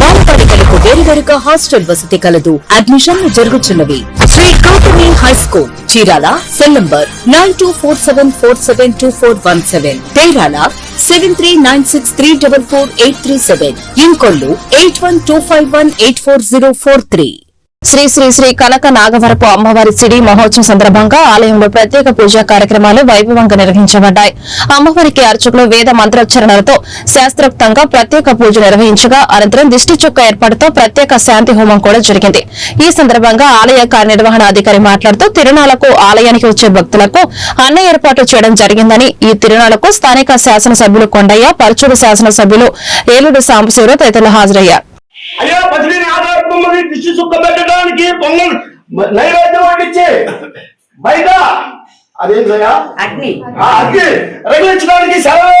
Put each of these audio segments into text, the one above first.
బాలబాలికలకు వేరువేరుగా హాస్టల్ వసతి కలదు. అడ్మిషన్లు జరుగుతున్నవి Sri Gautami high school Chirala cell number nine two four seven four seven two four one seven. తేరాల seven three nine six three double four eight three seven Inkollu eight one two five one eight four zero four three. Shri Shri Shri Kanaka Nagavarapu అమ్మవారి సిడి మహోత్సవం సందర్భంగా ఆలయంలో ప్రత్యేక పూజా కార్యక్రమాలు వైభవంగా నిర్వహించబడ్డాయి. అమ్మవారికి అర్చకులు వేద మంత్రోచ్చరణలతో శాస్త్రోక్తంగా ప్రత్యేక పూజ నిర్వహించగా అనంతరం దిష్టి చుక్క ఏర్పాటుతో ప్రత్యేక శాంతి హోమం కూడా జరిగింది. ఈ సందర్భంగా ఆలయ కార్యనిర్వహణ అధికారి మాట్లాడుతూ తిరునాళ్ళకు ఆలయానికి వచ్చే భక్తులకు అన్న ఏర్పాటు చేయడం జరిగిందని ఈ తిరునాళ్ళకు స్థానిక శాసనసభ్యులు కొండయ్య పరచూరు శాసనసభ్యులు ఏలూరు సాంబశివరావు తదితరులు హాజరయ్యారు. ఆధారపడి దిష్టి చుక్క పెట్టడానికి పొంగల్ నైవేద్యం వండించి బయట అదేంటయ్యా అగ్ని. అగ్ని. రగిలించడానికి సెలవే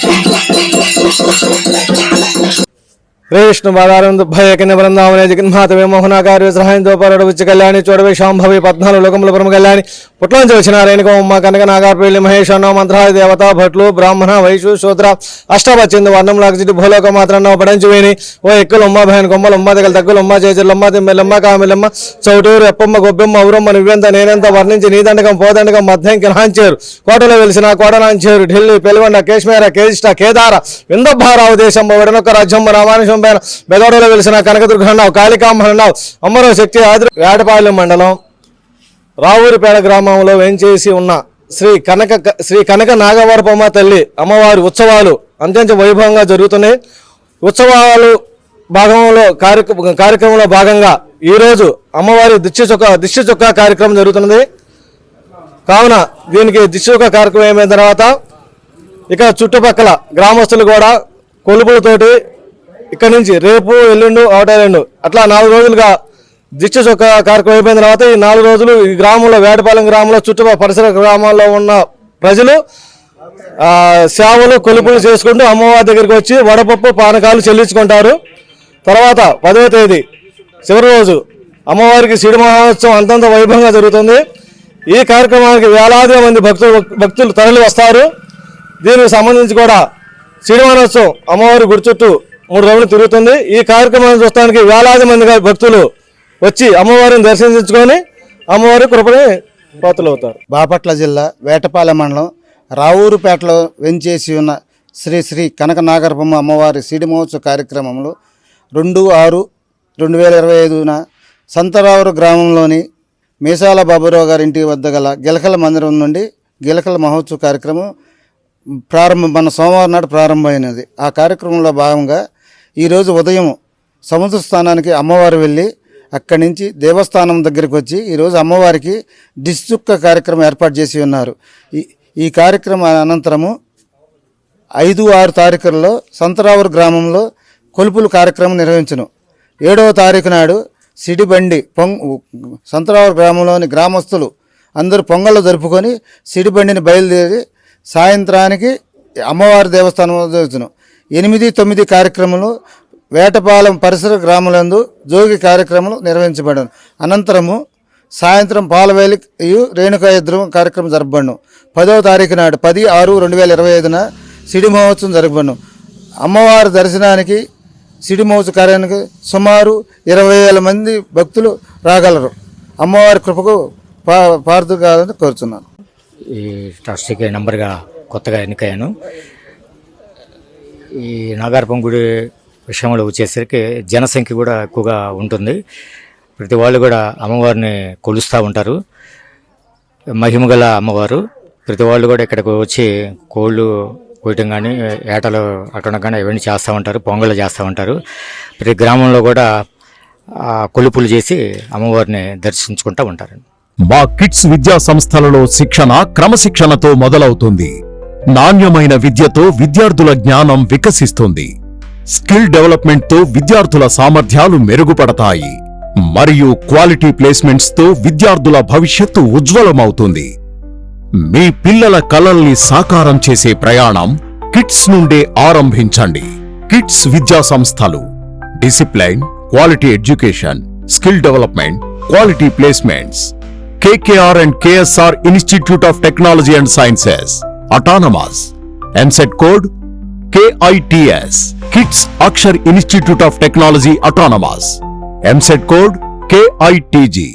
Thank you. రే విష్ణు పాదారం భయకిన బృందావనే జగన్మాతవే మోహనాకారి సహాయంతో దోపరడు వచ్చి కళ్యాణి చూడవే శాంభవి పద్నాలుగు లోకముల పరమ కళ్యాణి పుట్లంచి వచ్చిన రేణుకమ్మ కనక నాగార్పల్లి మహేష్ అన్న మంత్రాయ దేవత భట్లు బ్రాహ్మణ వైశ్యు శూద్ర అష్టపచ్చింది వర్ణం లాగజిటి భూలోక మాత్రం పడంచి వేని ఓ ఎక్కులు ఉమ్మ భయన్ కొమ్మలు ఉమ్మ దగ్గర దగ్గులు ఉమ్మ చేజులమ్మ తిమ్మెలమ్మ కామిలమ్మ చౌటూరు ఎప్పమ్మ గొబ్బెమ్మ ఊరమ్మ నువ్వెంత నేనెంత వర్ణించి నీదండకం పోదండకం మధ్యంకి నాంచేరు కోటలో వెలిసిన కోటనాంచేరు ఢిల్లీ పెలుగొండ కేశ్మీర కేజిష్ట కేదార విందభారావు దేశం విడనొక్క రాజ్యం రామానుషం పైన బెదోడలో వెలిసిన కనకదుర్గ అన్నావు కాళికాంబ అన్నావు. అమ్మరో శక్తి ఆదిరి వేటపాలెం మండలం రావూరిపేట గ్రామంలో వేంచేసి ఉన్న శ్రీ కనక శ్రీ కనక నాగవరపమ్మ తల్లి అమ్మవారి ఉత్సవాలు అత్యంత వైభవంగా జరుగుతున్నాయి. ఉత్సవాలు భాగంలో కార్యక్రమంలో భాగంగా ఈరోజు అమ్మవారి దిష్టి చొక్క దిష్టి చొక్క కార్యక్రమం జరుగుతున్నది. కావున దీనికి దిష్టి చొక్క కార్యక్రమం అయిన తర్వాత ఇక చుట్టుపక్కల గ్రామస్తులు కూడా కొలుపులతోటి ఇక్కడ నుంచి రేపు ఎల్లుండు అవటాలెండు అట్లా నాలుగు రోజులుగా దిష్టి చొక్క కార్యక్రమం అయిపోయిన తర్వాత ఈ నాలుగు రోజులు ఈ గ్రామంలో వేటపాలెం గ్రామంలో చుట్టుపక్కల పరిసర గ్రామాల్లో ఉన్న ప్రజలు సేవలు కొలుపులు చేసుకుంటూ అమ్మవారి దగ్గరికి వచ్చి వడపప్పు పానకాలు చెల్లించుకుంటారు. తర్వాత పదవ తేదీ చివరి రోజు అమ్మవారికి సిడి మహోత్సవం అంతంత వైభవంగా జరుగుతుంది. ఈ కార్యక్రమానికి వేలాది మంది భక్తులు భక్తులు తరలి వస్తారు దీనికి సంబంధించి కూడా శ్రీనివానోత్సవం అమ్మవారి గుడి చుట్టూ మూడు రోజులు తిరుగుతుంది. ఈ కార్యక్రమాన్ని చూడటానికి వేలాది మందిగా భక్తులు వచ్చి అమ్మవారిని దర్శించుకొని అమ్మవారి కృపని పాత్రలు అవుతారు బాపట్ల జిల్లా వేటపాలెం మండలం రావూరుపేటలో వెంచేసి ఉన్న శ్రీ శ్రీ కనక నాగరపమ్మ అమ్మవారి సిడి మహోత్సవ కార్యక్రమంలో రెండు ఆరు రెండు వేల ఇరవై ఐదున సంతరావురు గ్రామంలోని మీసాల బాబురావు గారి ఇంటి వద్ద గల గిలకల మందిరం నుండి గిలకల మహోత్సవ కార్యక్రమం ప్రారంభం మన సోమవారం నాడు ప్రారంభమైనది. ఆ కార్యక్రమంలో భాగంగా ఈరోజు ఉదయం సముద్ర స్థానానికి అమ్మవారు వెళ్ళి అక్కడి నుంచి దేవస్థానం దగ్గరికి వచ్చి ఈరోజు అమ్మవారికి డిస్చుక్క కార్యక్రమం ఏర్పాటు చేసి ఉన్నారు. ఈ ఈ కార్యక్రమం అనంతరము ఐదు ఆరు తారీఖుల్లో సంతరావూరు గ్రామంలో కొలుపులు కార్యక్రమం నిర్వహించను. ఏడవ తారీఖు నాడు సిడిబండి పొంగ్ సంతరావూరు గ్రామంలోని గ్రామస్తులు అందరూ పొంగళ్ళు జరుపుకొని సిడిబండిని బయలుదేరి సాయంత్రానికి అమ్మవారి దేవస్థానం జరుగుతున్నాం ఎనిమిది తొమ్మిది కార్యక్రమాలు వేటపాలెం పరిసర గ్రామాలందు జోగి కార్యక్రమాలు నిర్వహించబడను. అనంతరము సాయంత్రం పాలవేలి రేణుకా ఇద్దరు కార్యక్రమం జరపబడను. పదవ తారీఖు నాడు పది ఆరు రెండు వేల ఇరవై ఐదున సిడి మహోత్సవం జరపబడను. అమ్మవారి దర్శనానికి సిడి మహోత్సవ కార్యానికి సుమారు ఇరవై వేల మంది భక్తులు రాగలరు. అమ్మవారి కృపకు పా పార్థు కాదని కోరుతున్నాను ఈ ట్రస్టీకి నంబర్గా కొత్తగా ఎన్నికయ్యాను. ఈ నాగార్పం గుడి విషయంలో వచ్చేసరికి జనసంఖ్య కూడా ఎక్కువగా ఉంటుంది. ప్రతి వాళ్ళు కూడా అమ్మవారిని కొలుస్తూ ఉంటారు. మహిమగల అమ్మవారు. ప్రతి వాళ్ళు కూడా ఇక్కడికి వచ్చి కోళ్ళు కోయటం కానీ ఏటలు అట్టడం కానీ ఇవన్నీ చేస్తూ ఉంటారు. పొంగళ్ళు చేస్తూ ఉంటారు. ప్రతి గ్రామంలో కూడా కొలుపులు చేసి అమ్మవారిని దర్శించుకుంటూ ఉంటారు. మా కిడ్స్ విద్యా సంస్థలలో శిక్షణ క్రమశిక్షణతో మొదలవుతుంది. నాణ్యమైన విద్యతో విద్యార్థుల జ్ఞానం వికసిస్తుంది. స్కిల్ డెవలప్మెంట్తో విద్యార్థుల సామర్థ్యాలు మెరుగుపడతాయి. మరియు క్వాలిటీ ప్లేస్మెంట్స్తో విద్యార్థుల భవిష్యత్తు ఉజ్వలమవుతుంది. మీ పిల్లల కలల్ని సాకారం చేసే ప్రయాణం కిట్స్ నుండే ఆరంభించండి. కిడ్స్ విద్యా సంస్థలు. Discipline quality education skill development quality placements. KKR and KSR institute of technology and sciences. Autonomous EAMCET code KITS kids Akshar institute of technology autonomous EAMCET code KITG